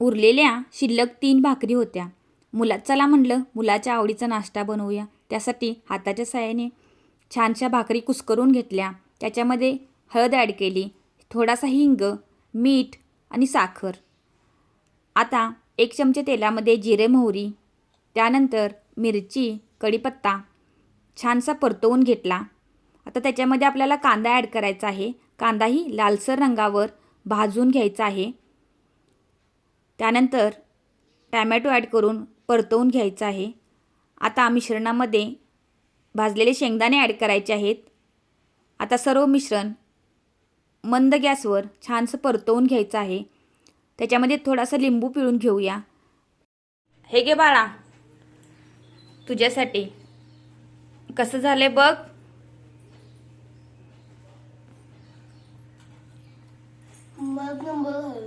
उरलेल्या शिल्लक तीन भाकरी होत्या. मुला चला म्हणलं मुलाच्या आवडीचा नाश्ता बनवूया. त्यासाठी हाताच्या साहाय्याने छानशा भाकरी कुस्करून घेतल्या. त्याच्यामध्ये हळद ॲड केली. थोडासा हिंग मीठ आणि साखर. आता एक चमचे तेलामध्ये जिरे मोहरी. त्यानंतर मिरची कढीपत्ता. छानसा परतवून घेतला. आता त्याच्यामध्ये आपल्याला कांदा ॲड करायचा आहे. कांदाही लालसर रंगावर भाजून घ्यायचा आहे. त्यानंतर टॅमॅटो ॲड करून परतवून घ्यायचं आहे. आता मिश्रणामध्ये भाजलेले शेंगदाणे ॲड करायचे आहेत. आता सर्व मिश्रण मंद गॅसवर छानसं परतवून घ्यायचं आहे. त्याच्यामध्ये थोडासा लिंबू पिळून घेऊया. हे गे बाळा. तुझ्यासाठी. कसं झालंय बघ. बघ.